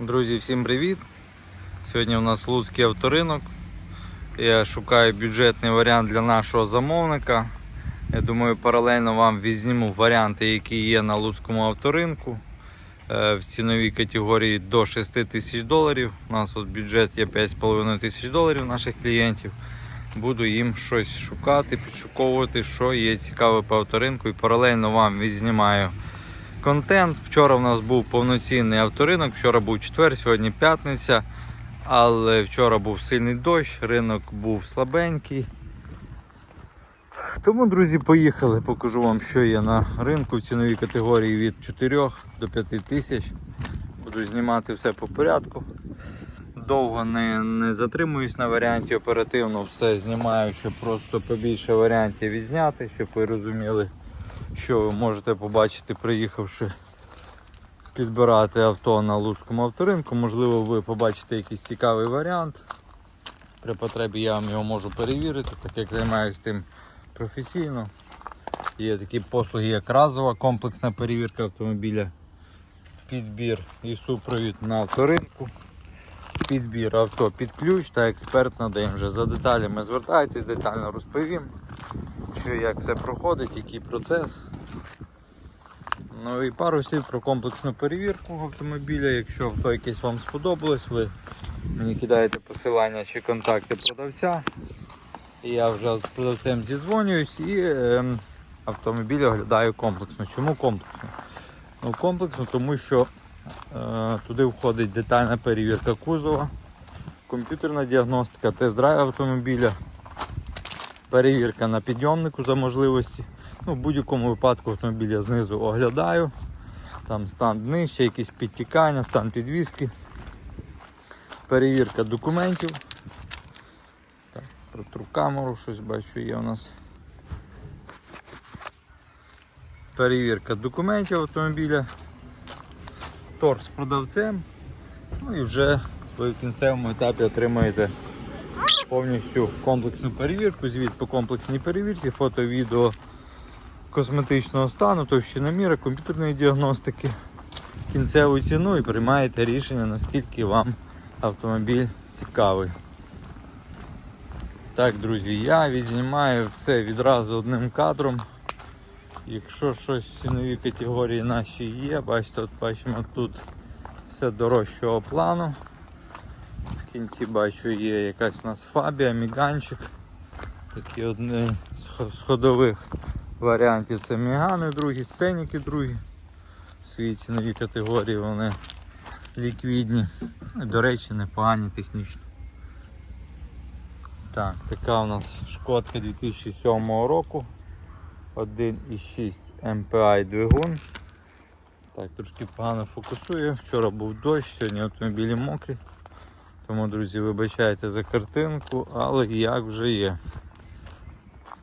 Друзі, всім привіт! Сьогодні у нас Луцький авторинок. Я шукаю бюджетний варіант для нашого замовника. Я думаю, паралельно вам візніму варіанти, які є на Луцькому авторинку е, в ціновій категорії до 6 тисяч доларів. У нас от бюджет є 5,5 тисяч доларів наших клієнтів. Буду їм щось шукати, підшуковувати, що є цікаве по авторинку і паралельно вам відзнімаю контент. Вчора в нас був повноцінний авторинок, вчора був четвер, сьогодні п'ятниця. Але вчора був сильний дощ, ринок був слабенький. Тому, друзі, поїхали. Покажу вам, що є на ринку в ціновій категорії від 4 до 5 тисяч. Буду знімати все по порядку. Довго не, не затримуюсь на варіанті, оперативно все знімаю, щоб просто побільше варіантів відзняти, щоб ви розуміли, що ви можете побачити, приїхавши підбирати авто на Луцькому авторинку. Можливо, ви побачите якийсь цікавий варіант. При потребі я вам його можу перевірити, так як займаюся тим професійно. Є такі послуги, як разова комплексна перевірка автомобіля, підбір і супровід на авторинку, підбір авто під ключ та експерт надає вже за деталями. Звертайтесь, детально розповім, що як все проходить, який процес. Ну і пару слів про комплексну перевірку автомобіля. Якщо авто якесь вам сподобалось, ви мені кидаєте посилання чи контакти продавця. І я вже з продавцем зізвонююсь і ем, автомобіль оглядаю комплексно. Чому комплексно? Ну, комплексно, тому що е, туди входить детальна перевірка кузова, комп'ютерна діагностика, тест-драйв автомобіля, перевірка на підйомнику за можливості. Ну, в будь-якому випадку автомобіль я знизу оглядаю. Там стан днища, якісь підтікання, стан підвіски. Перевірка документів. Так, протру камеру, щось бачу є у нас. Перевірка документів автомобіля. Торг з продавцем. Ну і вже в кінцевому етапі отримаєте повністю комплексну перевірку, звіт по комплексній перевірці, фото, відео косметичного стану, товщиноміра, комп'ютерної діагностики, кінцеву ціну і приймаєте рішення, наскільки вам автомобіль цікавий. Так, друзі, я відзнімаю все відразу одним кадром. Якщо щось в ціновій категорії наші є, бачите, от бачимо тут все дорожчого плану. В кінці бачу є якась у нас фабія, міганчик. Такі одні з ходових варіантів це мігани другі, сценіки другі. В своїй ціновій категорії вони ліквідні. До речі, непогані технічно. Так, така у нас шкодка 2007 року. 1,6 MPI двигун. Так, трошки погано фокусує. Вчора був дощ, сьогодні автомобілі мокрі. Тому, друзі, вибачайте за картинку, але як вже є.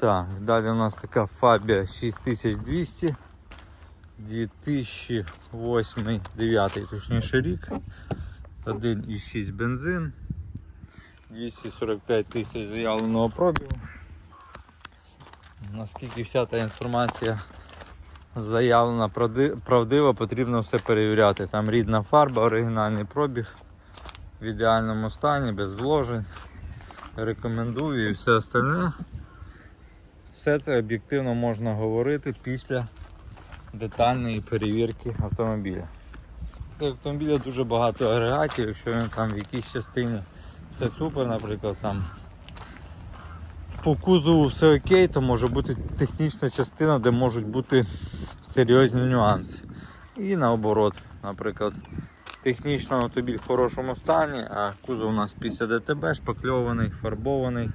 Так, далі у нас така Фабія 6200 2008 9 точніше рік. 1,6 бензин. 245 тисяч заявленого пробігу. Наскільки вся та інформація заявлена правдива, потрібно все перевіряти. Там рідна фарба, оригінальний пробіг в ідеальному стані, без вложень. Рекомендую і все остальне. Все це об'єктивно можна говорити після детальної перевірки автомобіля. У автомобіля дуже багато агрегатів, якщо він там в якійсь частині все супер, наприклад, там по кузову все окей, то може бути технічна частина, де можуть бути серйозні нюанси. І наоборот, наприклад, технічно автомобіль в хорошому стані, а кузов у нас після ДТБ шпакльований, фарбований.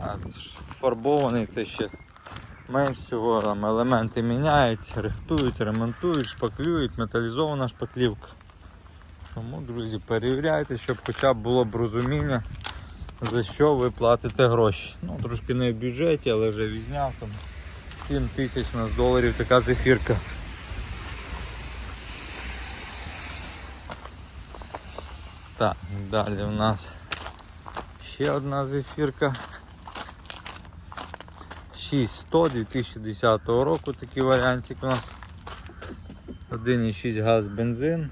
А фарбований це ще менш всього, там елементи міняють, рихтують, ремонтують, шпаклюють, металізована шпаклівка. Тому, друзі, перевіряйте, щоб хоча б було б розуміння, за що ви платите гроші. Ну, трошки не в бюджеті, але вже візняв там 7 тисяч у нас доларів така зефірка. Так, далі у нас ще одна зефірка. 6100 2010 року такий варіантик у нас. 1,6 газ бензин.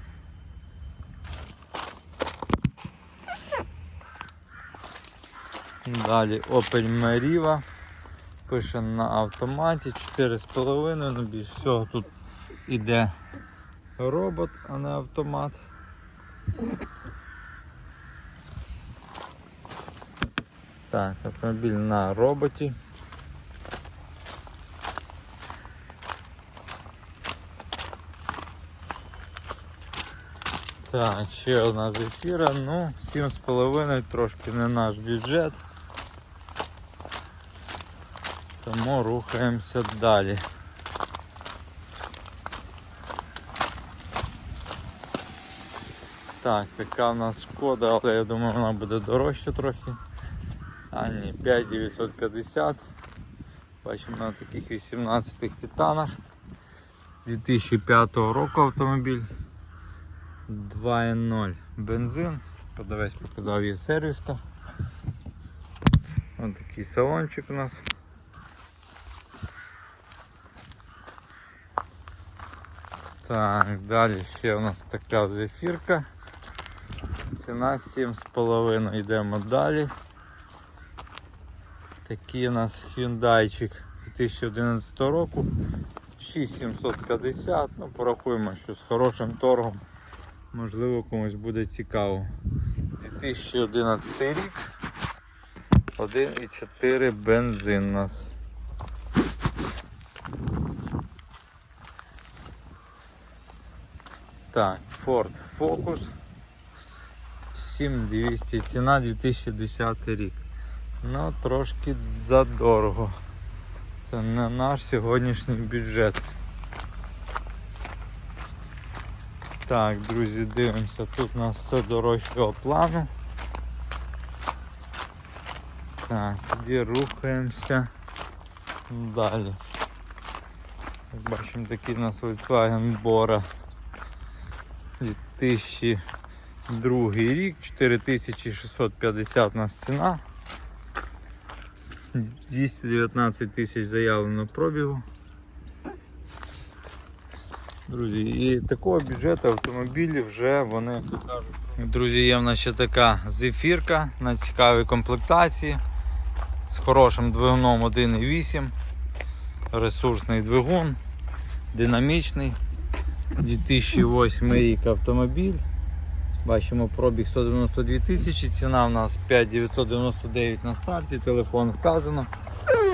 Далі Opel Meriva. Пише на автоматі 4,5, ну більш всього тут іде робот, а не автомат. Так, автомобіль на роботі. Так, ще одна зефіра, ну, 7,5 трошки не наш бюджет. Тому рухаємося далі. Так, така в нас шкода, але я думаю вона буде дорожча трохи. А ні, 5950. Бачимо на таких 18 титанах. 2005 року автомобіль. 2.0 бензин. Продавець показав є сервіска. Ось такий салончик у нас. Так, далі ще у нас така зефірка. Ціна 7,5. Йдемо далі. Такий у нас Hyundai 2011 року. 6750. Ну, порахуємо, що з хорошим торгом. Можливо комусь буде цікаво. 2011 рік. 1,4 бензин у нас. Так, Ford Focus 7200 ціна 2010 рік. Ну, трошки задорого. Це не наш сьогоднішній бюджет. Так, друзі, дивимося, тут у нас все дорожчого плану. Так, тоді рухаємося далі. Як бачимо, такий у нас Volkswagen Bora 2002 рік, 4650 у нас ціна. 219 тисяч заявлено пробігу. Друзі, і такого бюджету автомобілів вже вони. Друзі, є в нас ще така зефірка на цікавій комплектації з хорошим двигуном 1.8, ресурсний двигун, динамічний, 2008 рік автомобіль. Бачимо пробіг 192 тисячі, ціна у нас 5999 на старті, телефон вказано.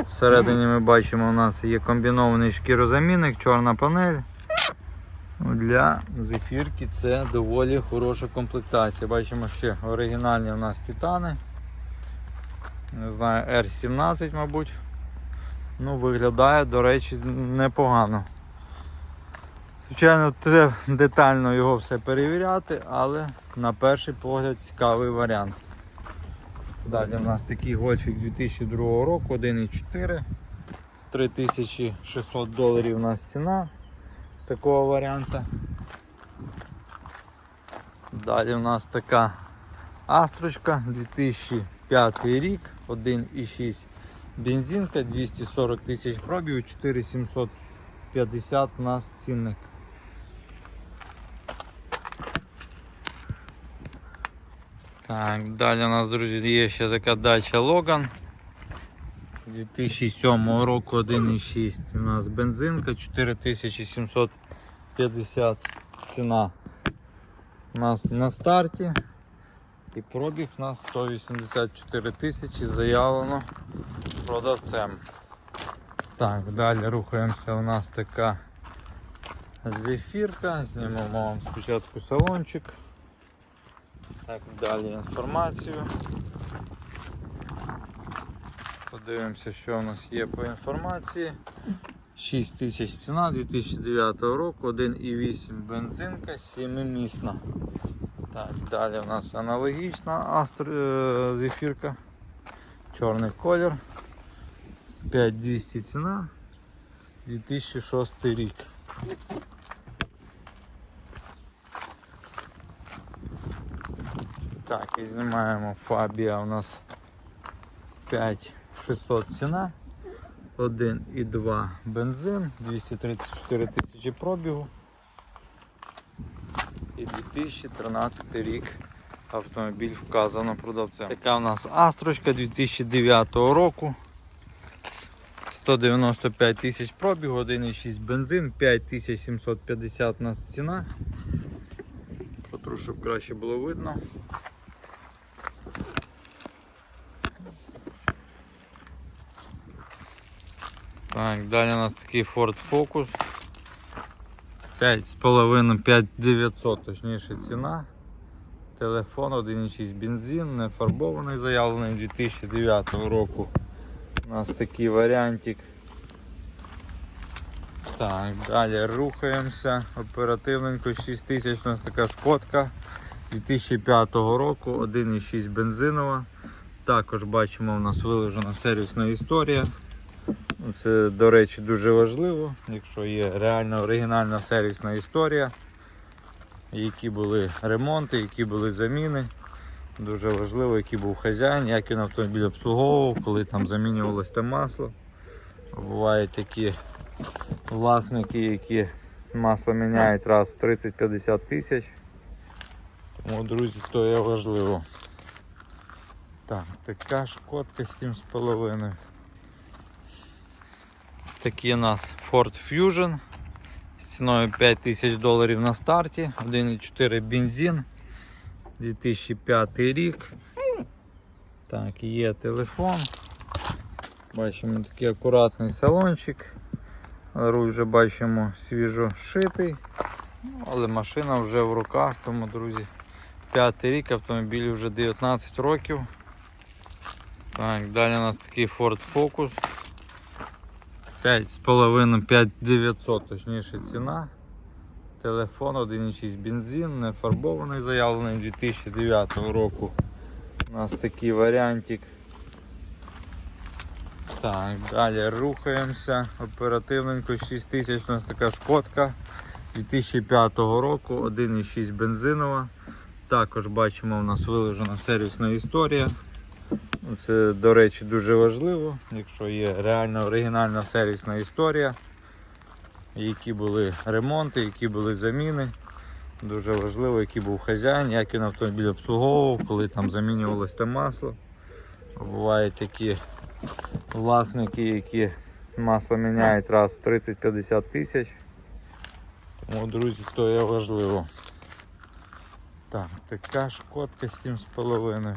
Всередині ми бачимо, у нас є комбінований шкірозамінник, чорна панель. Ну, Для зефірки це доволі хороша комплектація. Бачимо ще оригінальні у нас титани. Не знаю, R17, мабуть. Ну, виглядає, до речі, непогано. Звичайно, треба детально його все перевіряти, але на перший погляд цікавий варіант. Далі у нас такий гольфік 2002 року, 1,4. 3600 доларів у нас ціна такого варіанта. Далі у нас така астрочка 2005 рік, 1,6 бензинка, 240 тисяч пробігу, 4750 у нас цінник. Так, далі у нас, друзі, є ще така дача Логан. 2007 року 1,6 у нас бензинка, 4750 ціна у нас на старті. І пробіг у нас 184 тисячі заявлено продавцем. Так, далі рухаємося. У нас така зефірка. Знімемо вам спочатку салончик. Так, далі інформацію. Подивимося, що у нас є по інформації. 6 тисяч ціна 2009 року, 1,8 бензинка, 7-місна. Так, далі у нас аналогічна астр... е, зефірка. Чорний колір. 5200 ціна. 2006 рік. Так, і знімаємо Фабія у нас 5600 ціна. 1,2 бензин, 234 тисячі пробігу. І 2013 рік автомобіль вказано продавцем. Така у нас Астрочка 2009 року. 195 тисяч пробігу, 1,6 бензин, 5750 у нас ціна. Потру, щоб краще було видно. Так, далі у нас такий Ford Focus. 5,5 5900 точніше ціна. Телефон 1,6 бензин, не фарбований, заявлений 2009 року. У нас такий варіантик. Так, далі рухаємося. Оперативненько 6000 у нас така шкодка 2005 року, 1,6 бензинова. Також бачимо, у нас виложена сервісна історія. Ну, Це, до речі, дуже важливо, якщо є реальна оригінальна сервісна історія, які були ремонти, які були заміни. Дуже важливо, який був хазяїн, як він автомобіль обслуговував, коли там замінювалось те масло. Бувають такі власники, які масло міняють раз 30-50 тисяч. Тому, друзі, то є важливо. Так, така шкодка 7,5. Такий у нас Ford Fusion з ціною 5 тисяч доларів на старті, 1,4 бензин, 2005 рік. Так, є телефон. Бачимо такий акуратний салончик. Руль вже бачимо свіжо шитий. Ну, Але машина вже в руках, тому, друзі, п'ятий рік, автомобілю вже 19 років. Так, далі у нас такий Ford Focus. 5,5 5900 точніше ціна. Телефон 1,6 бензин, не фарбований, заявлений 2009 року. У нас такий варіантик. Так, далі рухаємося. Оперативненько 6000 у нас така шкодка 2005 року, 1,6 бензинова. Також бачимо, у нас виложена сервісна історія. Ну, Це, до речі, дуже важливо, якщо є реальна оригінальна сервісна історія, які були ремонти, які були заміни. Дуже важливо, який був хазяїн, як він автомобіль обслуговував, коли там замінювалось те масло. Бувають такі власники, які масло міняють раз 30-50 тисяч. Тому, друзі, то є важливо. Так, така шкодка 7,5.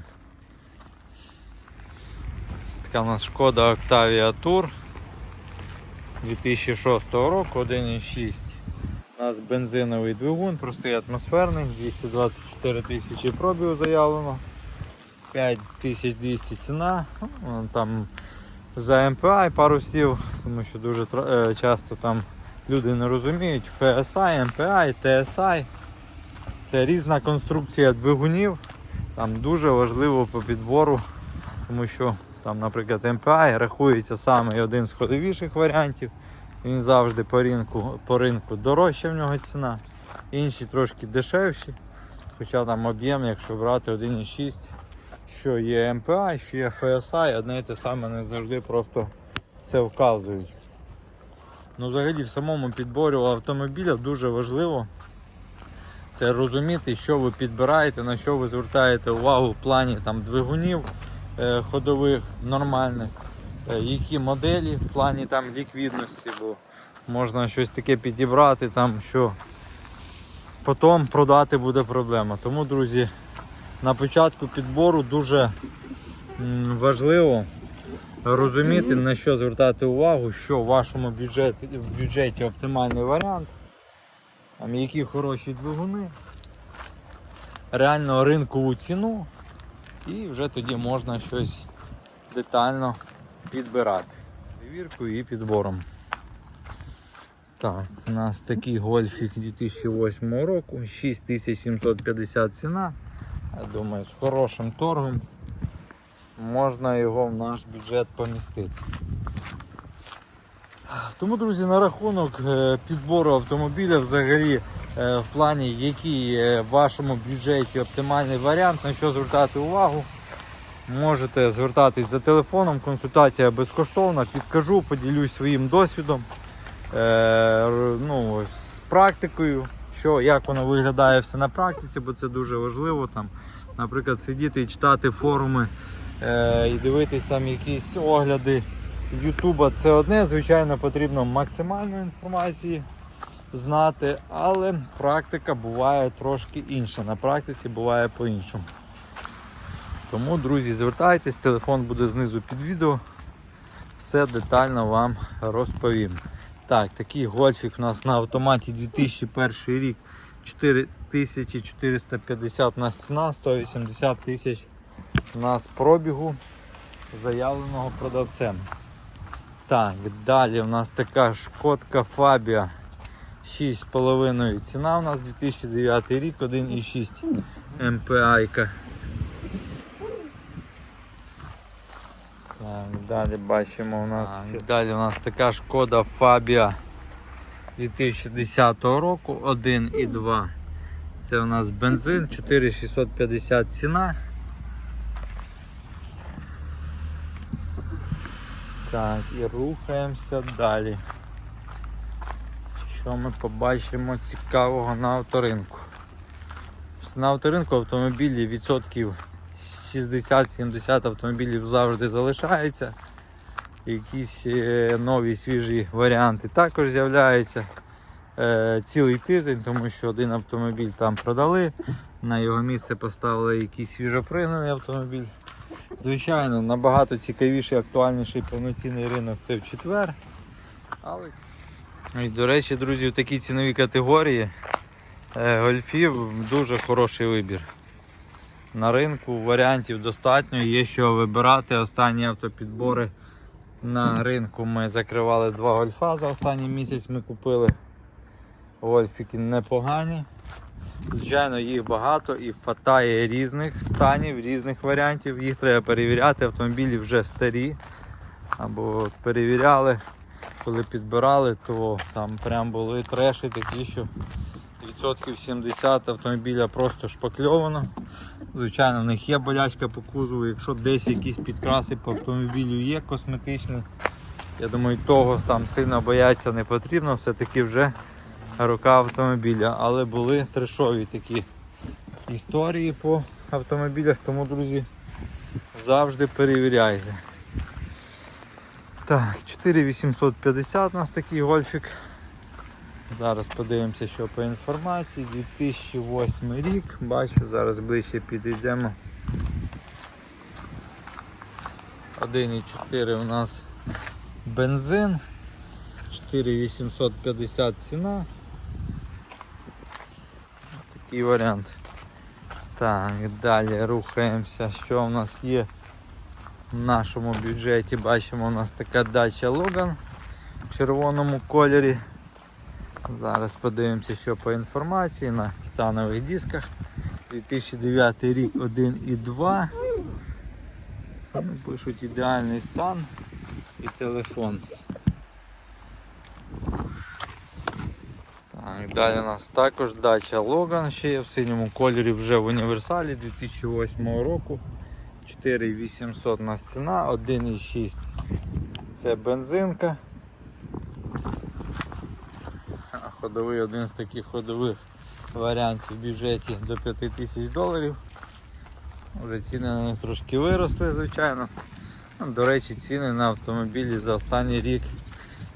Така у нас шкода Octavia Tour 2006 року, 1,6. У нас бензиновий двигун, простий атмосферний, 224 тисячі пробігу заявлено. 5200 ціна. Ну, Там за MPI пару слів, тому що дуже е, часто там люди не розуміють. FSI, MPI, TSI. Це різна конструкція двигунів. Там дуже важливо по підбору, тому що там, наприклад, MPI рахується саме один з ходовіших варіантів. Він завжди по ринку, по ринку дорожча в нього ціна. Інші трошки дешевші. Хоча там об'єм, якщо брати 1,6, що є MPI, що є FSI, одне і те саме не завжди просто це вказують. Ну, взагалі в самому підборі автомобіля дуже важливо це розуміти, що ви підбираєте, на що ви звертаєте увагу в плані там, двигунів ходових нормальних, е, які моделі в плані там ліквідності, бо можна щось таке підібрати, там, що потім продати буде проблема. Тому, друзі, на початку підбору дуже важливо розуміти, на що звертати увагу, що в вашому бюджеті, в бюджеті оптимальний варіант, там, які хороші двигуни, реально ринкову ціну, і вже тоді можна щось детально підбирати. Перевіркою і підбором. Так, у нас такий гольфік 2008 року, 6750 ціна. Я думаю, з хорошим торгом можна його в наш бюджет помістити. Тому, друзі, на рахунок е, підбору автомобіля взагалі в плані, який е, в вашому бюджеті оптимальний варіант, на що звертати увагу. Можете звертатись за телефоном, консультація безкоштовна, підкажу, поділюсь своїм досвідом, е, ну, з практикою, що, як воно виглядає все на практиці, бо це дуже важливо. Там, наприклад, сидіти і читати форуми е, і дивитись там якісь огляди Ютуба, це одне, звичайно, потрібно максимально інформації знати, але практика буває трошки інша. На практиці буває по-іншому. Тому, друзі, звертайтесь, телефон буде знизу під відео. Все детально вам розповім. Так, такий гольфік у нас на автоматі 2001 рік 4450 на ціна, 180 тисяч у нас пробігу заявленого продавцем. Так, далі у нас така шкодка Фабія 6,5 ціна у нас 2009 рік, 1,6 МПАйка. Так, далі бачимо у нас так, далі у нас така шкода Фабія 2010 року 1,2. Це у нас бензин 4650 ціна. Так, і рухаємося далі. Що ми побачимо цікавого на авторинку? На авторинку автомобілі відсотків 60-70 автомобілів завжди залишається. Якісь е, нові свіжі варіанти також з'являються е, цілий тиждень, тому що один автомобіль там продали, на його місце поставили якийсь свіжопригнаний автомобіль. Звичайно, набагато цікавіший, актуальніший повноцінний ринок це в четвер. Але... І, до речі, друзі, в такій ціновій категорії е, гольфів дуже хороший вибір. На ринку варіантів достатньо, є що вибирати. Останні автопідбори на ринку ми закривали два гольфа за останній місяць ми купили. Гольфіки непогані. Звичайно, їх багато і хватає різних станів, різних варіантів. Їх треба перевіряти. Автомобілі вже старі. Або перевіряли, коли підбирали, то там прям були треші такі, що відсотків 70 автомобіля просто шпакльовано. Звичайно, в них є болячка по кузову, якщо десь якісь підкраси по автомобілю є косметичні. Я думаю, того там сильно боятися не потрібно, все-таки вже рука автомобіля. Але були трешові такі історії по автомобілях, тому, друзі, завжди перевіряйте. Так, 4850 у нас такий гольфік. Зараз подивимося, що по інформації. 2008 рік, бачу, зараз ближче підійдемо. 1,4 у нас бензин, 4850 ціна. Такий варіант. Так, далі рухаємося. Що у нас є в нашому бюджеті? Бачимо, у нас така дача Логан в червоному кольорі. Зараз подивимося, що по інформації на титанових дисках. 2009 рік 1,2. Ну, Пишуть ідеальний стан і телефон. Так, далі у нас також дача Logan ще є в синьому кольорі вже в універсалі 2008 року. 4800 на ціна, 1,6 це бензинка. Ходовий один з таких ходових варіантів в бюджеті до 5000 доларів. Вже ціни на них трошки виросли, звичайно. Ну, До речі, ціни на автомобілі за останній рік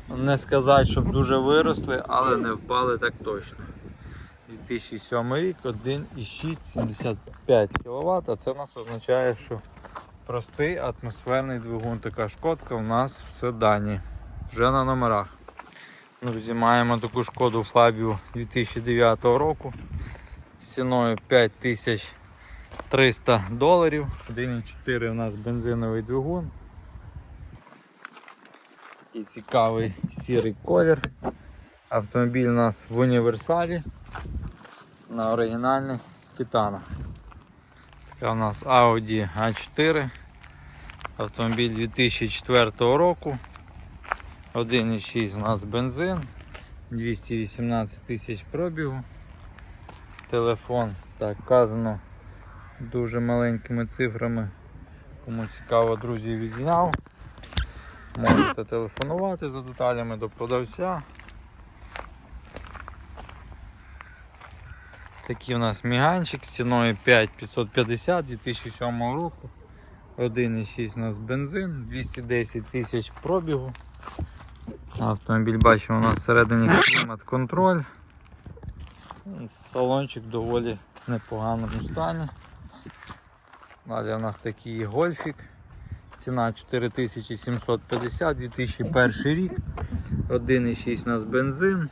ну, не сказати, щоб дуже виросли, але не впали так точно. 2007 рік 1,675 кВт, а це у нас означає, що простий атмосферний двигун, така шкодка у нас в седані. Вже на номерах. Друзі, маємо таку шкоду Фабію 2009 року з ціною 5300 доларів. 1,4 у нас бензиновий двигун. Такий цікавий сірий колір. Автомобіль у нас в універсалі на оригінальних титанах. Така у нас Audi A4. Автомобіль 2004 року. 1,6 у нас бензин, 218 тисяч пробігу. Телефон так вказано дуже маленькими цифрами. Кому цікаво, друзі, відзняв. Можете телефонувати за деталями до продавця. Такий у нас міганчик з ціною 5550 2007 року. 1,6 у нас бензин, 210 тисяч пробігу. Автомобіль бачимо у нас всередині клімат-контроль. Салончик доволі непоганому стані. Далі у нас такий гольфік. Ціна 4750, 2001 рік. 1,6 у нас бензин.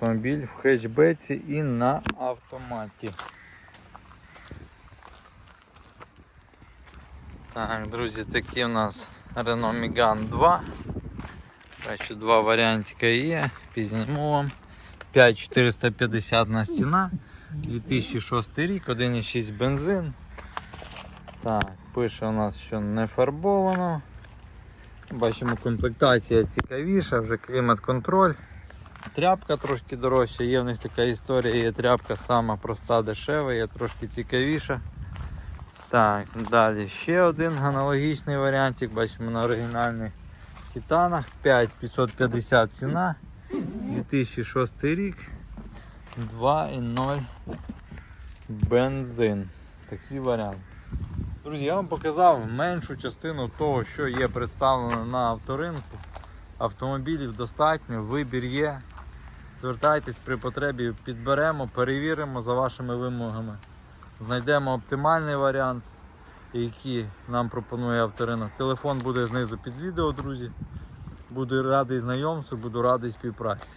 Автомобіль в хетчбеці і на автоматі. Так, друзі, такі у нас Renault Megane 2. Бачу, два варіантика є. Пізніму вам. 5450 на ціна. 2006 рік, 1,6 бензин. Так, пише у нас, що не фарбовано. Бачимо, комплектація цікавіша, вже клімат-контроль. Тряпка трошки дорожча, є в них така історія, є тряпка сама проста, дешева, є трошки цікавіша. Так, далі ще один аналогічний варіантик, бачимо на оригінальних титанах 5550 ціна, 2006 рік, 2,0 бензин. Такий варіант. Друзі, я вам показав меншу частину того, що є представлено на авторинку. Автомобілів достатньо, вибір є. Звертайтесь при потребі, підберемо, перевіримо за вашими вимогами. Знайдемо оптимальний варіант, який нам пропонує авторинок. Телефон буде знизу під відео, друзі. Буду радий знайомству, буду радий співпраці.